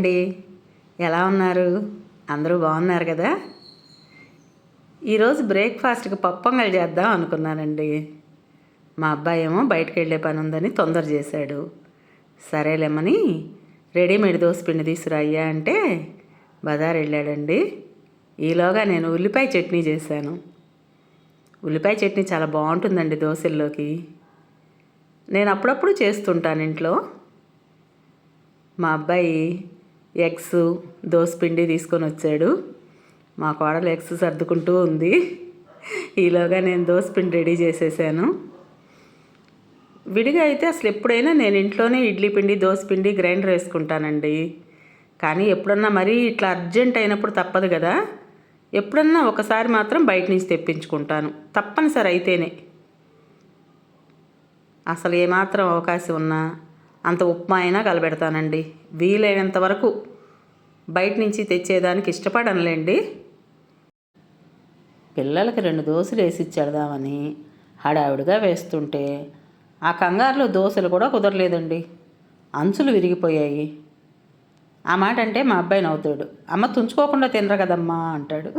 అండి. ఎలా ఉన్నారు? అందరూ బాగున్నారు కదా? ఈరోజు బ్రేక్ఫాస్ట్కి పప్పొంగలు చేద్దాం అనుకున్నానండి. మా అబ్బాయి ఏమో బయటకు వెళ్ళే పని ఉందని తొందర చేశాడు. సరేలేమని రెడీమేడ్ దోసపిండి తీసుకురాయ్యా అంటే బజార్ వెళ్ళాడండి. ఈలోగా నేను ఉల్లిపాయ చట్నీ చేశాను. ఉల్లిపాయ చట్నీ చాలా బాగుంటుందండి దోశల్లోకి. నేను అప్పుడప్పుడు చేస్తుంటాను ఇంట్లో. మా అబ్బాయి ఎగ్స్ దోసపిండి తీసుకొని వచ్చాడు. మా కోడలు ఎగ్స్ సర్దుకుంటూ ఉంది. ఈలోగా నేను దోసపిండి రెడీ చేసేసాను. విడిగా అయితే అసలు ఎప్పుడైనా నేను ఇంట్లోనే ఇడ్లీ పిండి దోసపిండి గ్రైండర్ వేసుకుంటానండి. కానీ ఎప్పుడన్నా మరీ ఇట్లా అర్జెంట్ అయినప్పుడు తప్పదు కదా. ఎప్పుడన్నా ఒకసారి మాత్రం బయట నుంచి తెప్పించుకుంటాను. తప్పనిసరి అయితేనే. అసలు ఏమాత్రం అవకాశం ఉన్నా అంత ఉప్మా అయినా కలబెడతానండి. వీలైనంత వరకు బయట నుంచి తెచ్చేదానికి ఇష్టపడనులేండి. పిల్లలకి రెండు దోశలు వేసి ఇచ్చేద్దామని హడావిడిగా వేస్తుంటే ఆ కంగారులో దోశలు కూడా కుదరలేదండి. అంచులు విరిగిపోయాయి. ఆ మాట అంటే మా అబ్బాయి నవ్వుతాడు. అమ్మ తుంచుకోకుండా తినరు కదమ్మా అంటాడు.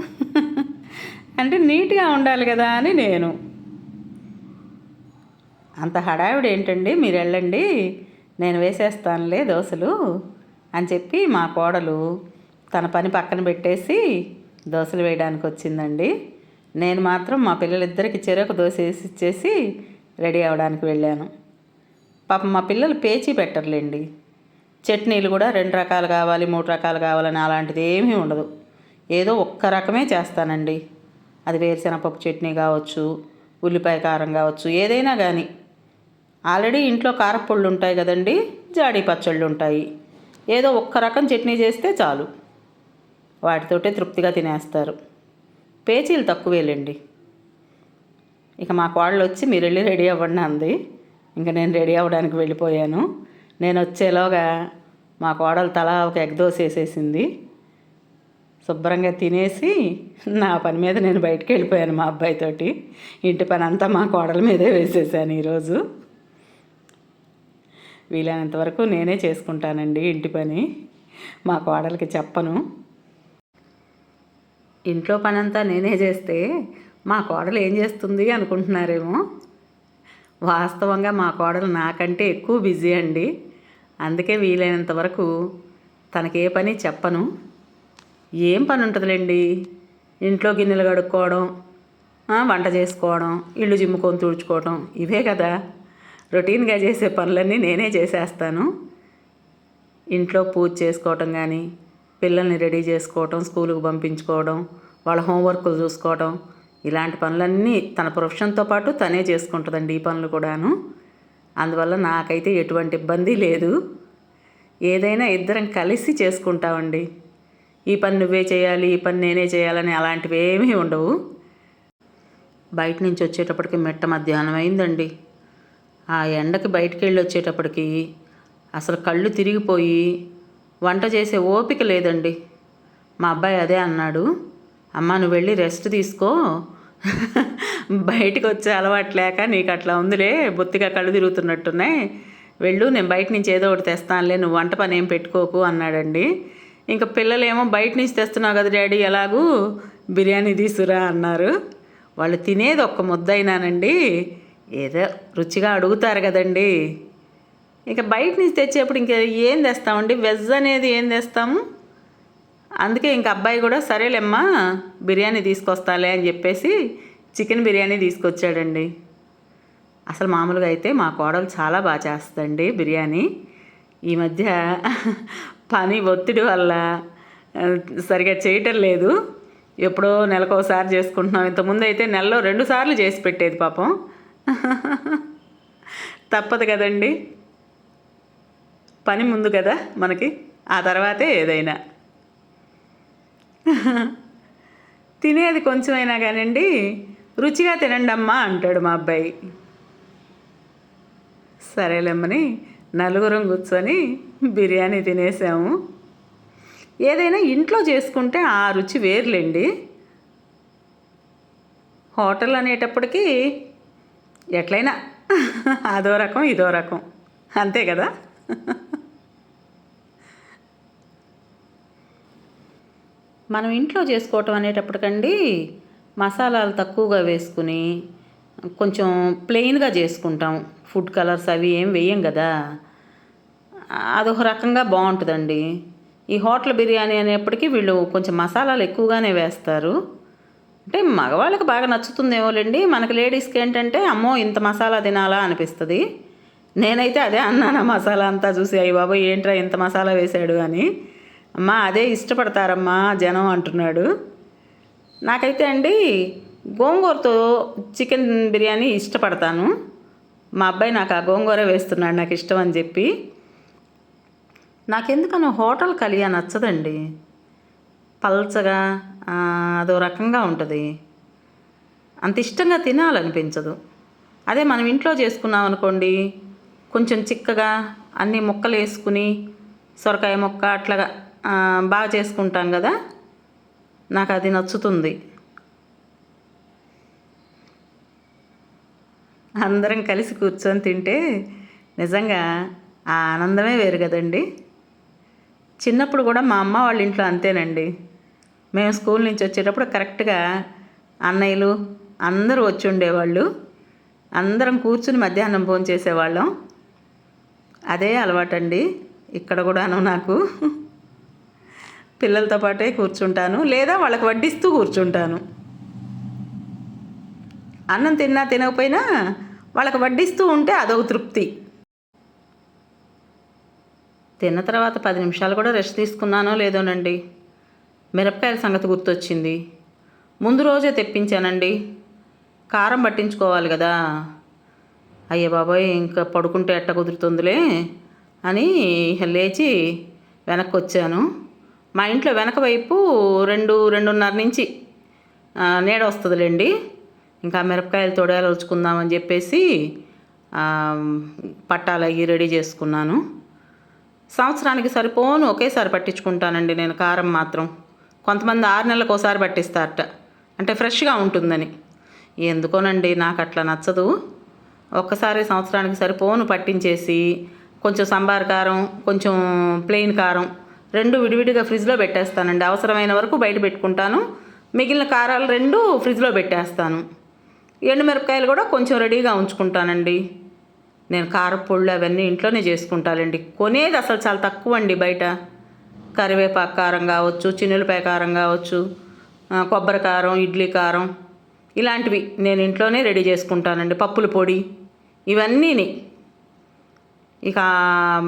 అంటే నీట్గా ఉండాలి కదా అని నేను. అంత హడావిడి ఏంటండి మీరు వెళ్ళండి. నేను వేసేస్తానులే దోశలు అని చెప్పి మా కోడలు తన పని పక్కన పెట్టేసి దోశలు వేయడానికి వచ్చిందండి. నేను మాత్రం మా పిల్లలిద్దరికి చెరకు దోశ వేసి ఇచ్చేసి రెడీ అవ్వడానికి వెళ్ళాను. పాపం మా పిల్లలు పేచీ పెట్టర్లేండి. చట్నీలు కూడా రెండు రకాలు కావాలి మూడు రకాలు కావాలని అలాంటిది ఏమీ ఉండదు. ఏదో ఒక్క రకమే చేస్తానండి. అది వేరుశనగపప్పు చట్నీ కావచ్చు ఉల్లిపాయ కారం కావచ్చు ఏదైనా కానీ. ఆల్రెడీ ఇంట్లో కారపొళ్ళు ఉంటాయి కదండి జాడీ పచ్చళ్ళు ఉంటాయి. ఏదో ఒక్క రకం చట్నీ చేస్తే చాలు. వాటితోటే తృప్తిగా తినేస్తారు. పేచీలు తక్కువేలేండి. ఇక మా కోడలు వచ్చి మీరు వెళ్ళి రెడీ అవ్వండి అంది. ఇంకా నేను రెడీ అవ్వడానికి వెళ్ళిపోయాను. నేను వచ్చేలోగా మా కోడలు తల ఒక ఎగ్ దోశ వేసేసింది. శుభ్రంగా తినేసి నా పని మీద నేను బయటకు వెళ్ళిపోయాను మా అబ్బాయితోటి. ఇంటి పని అంతా మా కోడల మీదే వేసేసాను ఈరోజు. వీలైనంత వరకు నేనే చేసుకుంటానండి ఇంటి పని. మా కోడలికి చెప్పను. ఇంట్లో పనంతా నేనే చేస్తే మా కోడలు ఏం చేస్తుంది అనుకుంటున్నారేమో. వాస్తవంగా మా కోడలు నాకంటే ఎక్కువ బిజీ అండి. అందుకే వీలైనంత వరకు తనకే పని చెప్పను. ఏం పని ఉంటుందిలేండి? ఇంట్లో గిన్నెలు కడుక్కోవడం వంట చేసుకోవడం ఇల్లు జిమ్ముకొని తుడుచుకోవడం ఇవే కదా. రొటీన్గా చేసే పనులన్నీ నేనే చేసేస్తాను. ఇంట్లో పూజ చేసుకోవటం కానీ పిల్లల్ని రెడీ చేసుకోవటం స్కూలుకు పంపించుకోవడం వాళ్ళ హోంవర్క్లు చూసుకోవడం ఇలాంటి పనులన్నీ తన ప్రొఫెషన్తో పాటు తనే చేసుకుంటుందండి ఈ పనులు కూడాను. అందువల్ల నాకైతే ఎటువంటి ఇబ్బంది లేదు. ఏదైనా ఇద్దరం కలిసి చేసుకుంటామండి. ఈ పని నువ్వే చేయాలి ఈ పని నేనే చేయాలని అలాంటివి ఏమీ ఉండవు. బయట నుంచి వచ్చేటప్పటికి మెట్ట మధ్యాహ్నం అయిందండి. ఆ ఎండకి బయటికి వెళ్ళి వచ్చేటప్పటికి అసలు కళ్ళు తిరిగిపోయి వంట చేసే ఓపిక లేదండి. మా అబ్బాయి అదే అన్నాడు అమ్మ నువ్వు వెళ్ళి రెస్ట్ తీసుకో. బయటకు వచ్చే అలవాటు లేక నీకు అట్లా ఉందిలే బొత్తిగా కళ్ళు తిరుగుతున్నట్టున్నాయి. వెళ్ళు నేను బయట నుంచి ఏదో ఒకటి తెస్తానులే నువ్వు వంట పని ఏం పెట్టుకోకు అన్నాడండి. ఇంకా పిల్లలేమో బయట నుంచి తెస్తున్నావు కదా డాడీ ఎలాగూ? బిర్యానీ తీసురా అన్నారు. వాళ్ళు తినేది ఒక్క ముద్దయినానండి ఏదో రుచిగా అడుగుతారు కదండి. ఇక బయట నుంచి తెచ్చేప్పుడు ఇంకా ఏం తెస్తామండి? వెజ్ అనేది ఏం తెస్తాము? అందుకే ఇంక అబ్బాయి కూడా సరేలేమ్మా బిర్యానీ తీసుకొస్తాలే అని చెప్పేసి చికెన్ బిర్యానీ తీసుకొచ్చాడండి. అసలు మామూలుగా అయితే మా కోడలు చాలా బాగా చేస్తుందండి బిర్యానీ. ఈ మధ్య పని ఒత్తిడి వల్ల సరిగా చేయటం లేదు. ఎప్పుడో నెలకోసారి చేసుకుంటున్నాం. ఇంతకుముందు అయితే నెలలో రెండు సార్లు చేసి పెట్టేది పాపం. తప్పదు కదండి. పని ముందు కదా మనకి ఆ తర్వాతే ఏదైనా. తినేది కొంచెమైనా కానండి రుచిగా తినండమ్మా అంటాడు మా అబ్బాయి. సరేలేమ్మని నలుగురం కూర్చొని బిర్యానీ తినేసాము. ఏదైనా ఇంట్లో చేసుకుంటే ఆ రుచి వేరులేండి. హోటల్ అనేటప్పటికీ ఎట్లయినా. అదో రకం ఇదో రకం. అంతే కదా? మనం ఇంట్లో చేసుకోవటం అనేటప్పటికండి మసాలాలు తక్కువగా వేసుకుని కొంచెం ప్లెయిన్గా చేసుకుంటాం. ఫుడ్ కలర్స్ అవి ఏం వేయం కదా? అదొక రకంగా బాగుంటుందండి. ఈ హోటల్ బిర్యానీ అనేప్పటికీ వీళ్ళు కొంచెం మసాలాలు ఎక్కువగానే వేస్తారు. అంటే మగవాళ్ళకి బాగా నచ్చుతుందేమోలేండి. మనకి లేడీస్కి ఏంటంటే అమ్మో ఇంత మసాలా తినాలా అనిపిస్తుంది. నేనైతే అదే అన్నాను మసాలా అంతా చూసి అయ్యి బాబు ఏంట్రా ఇంత మసాలా వేశాడు అని. అమ్మా అదే ఇష్టపడతారమ్మా జనం అంటున్నాడు. నాకైతే అండి గోంగూరతో చికెన్ బిర్యానీ ఇష్టపడతాను. మా అబ్బాయి నాకు ఆ గోంగూర వేస్తున్నాడు నాకు ఇష్టం అని చెప్పి. నాకెందుకనో హోటల్ కలియా నచ్చదండి. పల్చగా అదో రకంగా ఉంటుంది. అంత ఇష్టంగా తినాలనిపించదు. అదే మనం ఇంట్లో చేసుకున్నాం అనుకోండి కొంచెం చిక్కగా అన్ని ముక్కలు వేసుకుని సొరకాయ ముక్క అట్లాగా బాగా చేసుకుంటాం కదా? నాకు అది నచ్చుతుంది. అందరం కలిసి కూర్చొని తింటే నిజంగా ఆ ఆనందమే వేరు కదండి. చిన్నప్పుడు కూడా మా అమ్మ వాళ్ళ ఇంట్లో అంతేనండి. మేము స్కూల్ నుంచి వచ్చేటప్పుడు కరెక్ట్గా అన్నయ్యలు అందరూ వచ్చి ఉండేవాళ్ళు. అందరం కూర్చుని మధ్యాహ్నం భోజనం చేసేవాళ్ళం. అదే అలవాటండి. ఇక్కడ కూడాను నాకు పిల్లలతో పాటే కూర్చుంటాను. లేదా వాళ్ళకి వడ్డిస్తూ కూర్చుంటాను. అన్నం తిన్నా తినకపోయినా వాళ్ళకి వడ్డిస్తూ ఉంటే అదొక తృప్తి. తిన్న తర్వాత పది నిమిషాలు కూడా రెస్ట్ తీసుకున్నానో లేదోనండి. మిరపకాయల సంగతి గుర్తొచ్చింది. ముందు రోజే తెప్పించానండి. కారం పట్టించుకోవాలి కదా. అయ్యే బాబాయ్ ఇంకా పడుకుంటే ఎట్ట కుదురుతుందిలే అని లేచి వెనక్కి వచ్చాను మా ఇంట్లో వెనక వైపు రెండు రెండున్నర నుంచి నీడ వస్తుందిలేండి. ఇంకా మిరపకాయలు తొడయాలు వచ్చుకుందామని చెప్పేసి పట్టాలు అవి రెడీ చేసుకున్నాను. సంవత్సరానికి సరిపోను ఒకేసారి పట్టించుకుంటానండి నేను కారం మాత్రం. కొంతమంది ఆరు నెలలకు ఒకసారి పట్టిస్తారట. అంటే ఫ్రెష్గా ఉంటుందని. ఎందుకోనండి నాకు అట్లా నచ్చదు. ఒక్కసారి సంవత్సరానికి సరిపోను పట్టించేసి కొంచెం సంబార్ కారం కొంచెం ప్లెయిన్ కారం రెండు విడివిడిగా ఫ్రిడ్జ్లో పెట్టేస్తానండి. అవసరమైన వరకు బయట పెట్టుకుంటాను. మిగిలిన కారాలు రెండు ఫ్రిడ్జ్లో పెట్టేస్తాను. ఎండుమిరపకాయలు కూడా కొంచెం రెడీగా ఉంచుకుంటానండి. నేను కారపొళ్ళు అవన్నీ ఇంట్లోనే చేసుకుంటానండి. కొనేది అసలు చాలా తక్కువ అండి బయట. కరివేపాకు కారం కావచ్చు చిన్నులపాయ కారం కావచ్చు కొబ్బరి కారం ఇడ్లీ కారం ఇలాంటివి నేను ఇంట్లోనే రెడీ చేసుకుంటానండి. పప్పుల పొడి ఇవన్నీని ఇక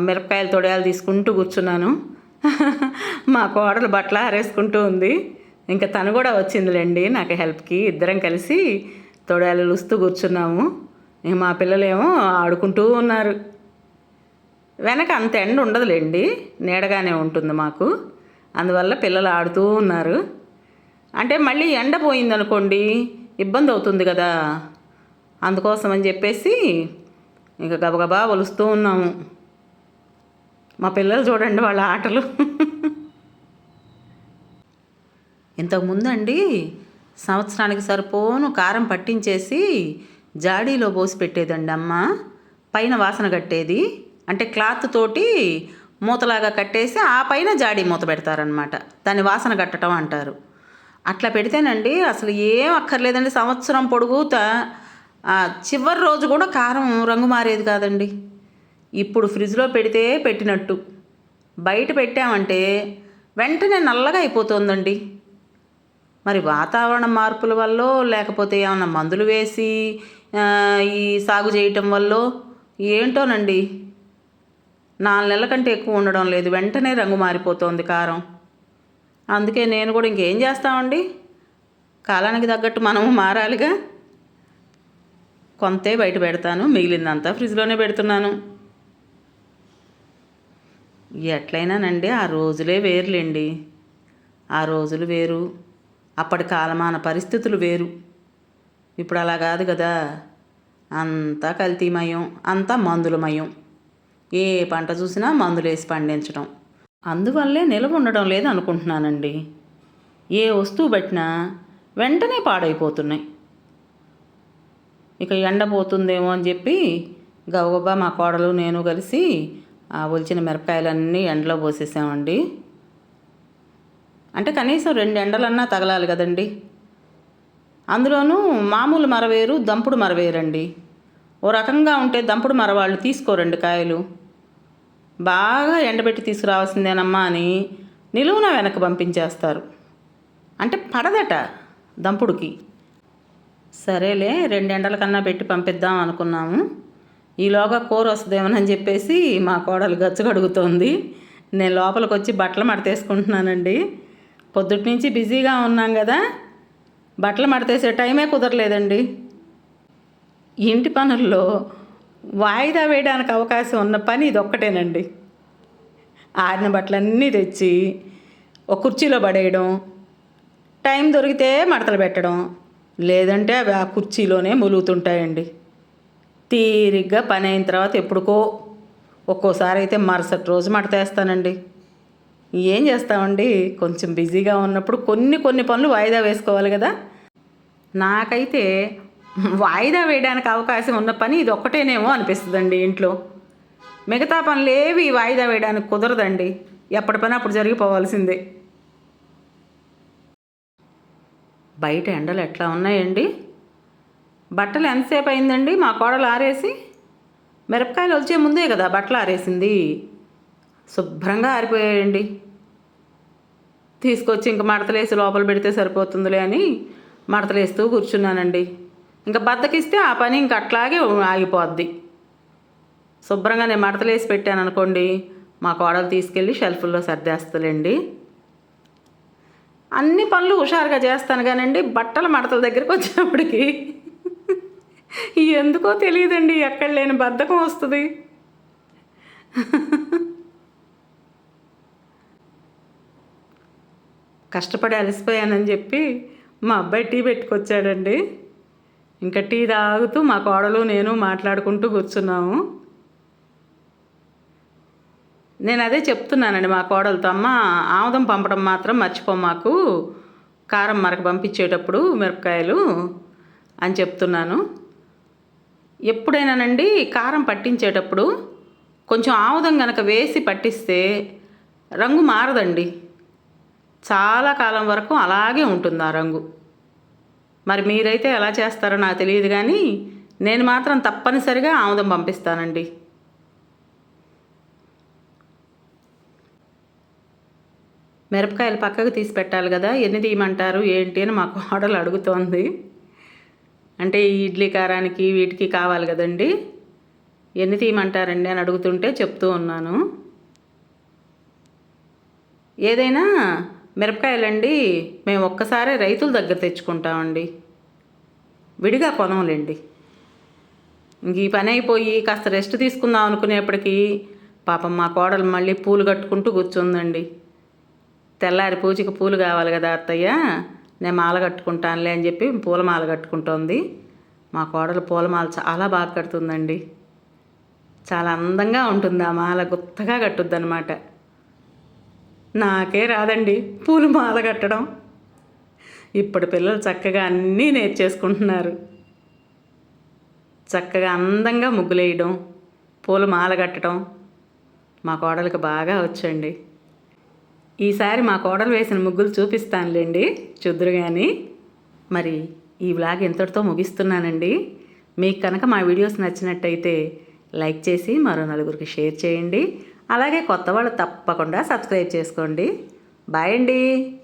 మిరపకాయలు తొడయాలు తీసుకుంటూ కూర్చున్నాను. మా కోడలు బట్టలు ఆరేసుకుంటూ ఉంది. ఇంకా తను కూడా వచ్చిందిలేండి నాకు హెల్ప్కి. ఇద్దరం కలిసి తొడయాలు లుస్తూ కూర్చున్నాము. మా పిల్లలేమో ఆడుకుంటూ ఉన్నారు. వెనక అంత ఎండ ఉండదులేండి. నీడగానే ఉంటుంది మాకు. అందువల్ల పిల్లలు ఆడుతూ ఉన్నారు. అంటే మళ్ళీ ఎండ పోయిందనుకోండి ఇబ్బంది అవుతుంది కదా. అందుకోసం అని చెప్పేసి ఇంకా గబగబా ఒలుస్తూ ఉన్నాము. మా పిల్లలు చూడండి వాళ్ళ ఆటలు. ఇంతకుముందు అండి సంవత్సరానికి సరిపోను కారం పట్టించేసి జాడీలో పోసి పెట్టేదండి అమ్మ. పైన వాసన కట్టేది. అంటే క్లాత్ తోటి మూతలాగా కట్టేసి ఆ పైన జాడీ మూత పెడతారనమాట దాన్ని వాసన కట్టడం అంటారు. అట్లా పెడితేనండి అసలు ఏం అక్కర్లేదండి. సంవత్సరం పొడుగుతా చివరి రోజు కూడా కారం రంగు మారేది కాదండి. ఇప్పుడు ఫ్రిడ్జ్లో పెడితే పెట్టినట్టు. బయట పెట్టామంటే వెంటనే నల్లగా అయిపోతుందండి. మరి వాతావరణ మార్పుల వల్ల లేకపోతే ఏమైనా మందులు వేసి ఈ సాగు చేయటం వల్ల ఏంటోనండి? నాలుగు నెలల కంటే ఎక్కువ ఉండడం లేదు. వెంటనే రంగు మారిపోతుంది కారం. అందుకే నేను కూడా ఇంకేం చేస్తామండి? కాలానికి తగ్గట్టు మనము మారాలిగా? కొంతే బయట పెడతాను. మిగిలిందంతా ఫ్రిడ్జ్లోనే పెడుతున్నాను. ఎట్లయినానండి? ఆ రోజులే వేరులేండి. ఆ రోజులు వేరు. అప్పటి కాలమాన పరిస్థితులు వేరు. ఇప్పుడు అలా కాదు కదా. అంతా కల్తీమయం అంతా మందులమయం ఏ పంట చూసినా మందులు వేసి పండించడం అందువల్లే నిలవ ఉండడం లేదు అనుకుంటున్నానండి. ఏ వస్తువు పట్టినా వెంటనే పాడైపోతున్నాయి. ఇక ఎండ పోతుందేమో అని చెప్పి గబగబా మా కోడలు నేను కలిసి ఆ ఒలిచిన మిరపకాయలన్నీ ఎండలో పోసేసామండి. అంటే కనీసం రెండు ఎండలన్నా తగలాలి కదండి. అందులోనూ మామూలు మరవేరు దంపుడు మరవేరండి. ఓ రకంగా ఉంటే దంపుడు మరవాళ్ళు తీసుకోరండి కాయలు. బాగా ఎండబెట్టి తీసుకురావాల్సిందేనమ్మా అని నిలువున వెనక పంపించేస్తారు. అంటే పడదట దంపుడుకి. సరేలే రెండు కన్నా పెట్టి పంపిద్దాం అనుకున్నాము. ఈలోగా కూర వస్తుందేమోనని చెప్పేసి మా కోడలు గచ్చు కడుగుతోంది నేను లోపలికి వచ్చి బట్టలు మడతేసుకుంటున్నానండి. పొద్దుటి నుంచి బిజీగా ఉన్నాం కదా బట్టలు మడతేసే టైమే కుదరలేదండి. ఇంటి పనుల్లో వాయిదా వేయడానికి అవకాశం ఉన్న పని ఇది ఒక్కటేనండి ఆరిన బట్టలన్నీ తెచ్చి ఒక కుర్చీలో పడేయడం టైం దొరికితే మడతలు పెట్టడం లేదంటే అవి ఆ కుర్చీలోనే ములుగుతుంటాయండి. తీరిగ్గా పని అయిన తర్వాత ఎప్పుడుకో ఒక్కోసారి అయితే మరుసటి రోజు మడతేస్తానండి ఏం చేస్తామండి? కొంచెం బిజీగా ఉన్నప్పుడు కొన్ని కొన్ని పనులు వాయిదా వేసుకోవాలి కదా. నాకైతే వాయిదా వేయడానికి అవకాశం ఉన్న పని ఇది ఒక్కటేనేమో అనిపిస్తుందండి ఇంట్లో. మిగతా పనులు ఏవి వాయిదా వేయడానికి కుదరదండి. ఎప్పటి పని అప్పుడు జరిగిపోవాల్సిందే. బయట ఎండలు ఎట్లా ఉన్నాయండి? బట్టలు ఎంతసేపు అయిందండి? మా కోడలు ఆరేసి మిరపకాయలు వచ్చే ముందే కదా బట్టలు ఆరేసింది. శుభ్రంగా ఆరిపోయాయండి. తీసుకొచ్చి ఇంక మడతలేసి లోపల పెడితే సరిపోతుందిలే అని మడతలేస్తూ కూర్చున్నానండి. ఇంకా బద్దకిస్తే ఆ పని ఇంక అట్లాగే ఆగిపోద్ది. శుభ్రంగా నేను మడతలేసి పెట్టాను అనుకోండి మా కోడలు తీసుకెళ్ళి షెల్ఫ్లో సర్దేస్తలేండి. అన్ని పనులు హుషారుగా చేస్తాను కానండి బట్టల మడతల దగ్గరికి వచ్చినప్పటికి ఎందుకో తెలియదండి ఎక్కడ లేని బద్ధకం వస్తుంది. కష్టపడి అలసిపోయానని చెప్పి మా అబ్బాయి టీ పెట్టుకొచ్చాడండి. ఇంకా టీ తాగుతూ మా కోడలు నేను మాట్లాడుకుంటూ కూర్చున్నాము. నేను అదే చెప్తున్నానండి మా కోడలతో అమ్మ ఆముదం పంపడం మాత్రం మర్చిపో మాకు. కారం మరక పంపించేటప్పుడు మిరపకాయలు అని చెప్తున్నాను. ఎప్పుడైనానండి కారం పట్టించేటప్పుడు కొంచెం ఆముదం కనుక వేసి పట్టిస్తే రంగు మారదండి. చాలా కాలం వరకు అలాగే ఉంటుంది ఆ రంగు. మరి మీరైతే ఎలా చేస్తారో నాకు తెలియదు కానీ నేను మాత్రం తప్పనిసరిగా ఆముదం పంపిస్తానండి. మిరపకాయలు పక్కకు తీసి పెట్టాలి కదా ఎన్ని తీయమంటారు ఏంటి అని మా కోడలు అడుగుతోంది. అంటే ఈ ఇడ్లీ కారానికి వీటికి కావాలి కదండి. ఎన్ని తీయమంటారండి అని అడుగుతుంటే చెప్తూ ఉన్నాను. ఏదైనా మిరపకాయలండి మేము ఒక్కసారే రైతుల దగ్గర తెచ్చుకుంటామండి. విడిగా కొనంలేండి ఇంక ఈ పని అయిపోయి కాస్త రెస్ట్ తీసుకుందాం అనుకునేప్పటికీ పాపం మా కోడలు మళ్ళీ పూలు కట్టుకుంటూ కూర్చుందండి. తెల్లారి పూజకి పూలు కావాలి కదా అత్తయ్య నేను మాల కట్టుకుంటానులే అని చెప్పి పూలమాల కట్టుకుంటోంది. మా కోడలు పూలమాల చాలా బాగా కడుతుందండి. చాలా అందంగా ఉంటుంది ఆ మాల గుత్తగా కట్టుద్ది అనమాట నాకే రాదండి. పూలు మాల కట్టడం. ఇప్పుడు పిల్లలు చక్కగా అన్నీ నేర్చేసుకుంటున్నారు. చక్కగా అందంగా ముగ్గులేయడం పూల మాల కట్టడం మా కోడలికి బాగా వచ్చండి. ఈసారి మా కోడలు వేసిన ముగ్గులు చూపిస్తానులేండి చూద్దరు కానీ మరి ఈ వ్లాగ్ ఎంతటితో ముగిస్తున్నానండి. మీకు కనుక మా వీడియోస్ నచ్చినట్టయితే లైక్ చేసి మరో నలుగురికి షేర్ చేయండి. అలాగే కొత్త వాళ్ళు తప్పకుండా సబ్స్క్రైబ్ చేసుకోండి. బాయ్ అండి.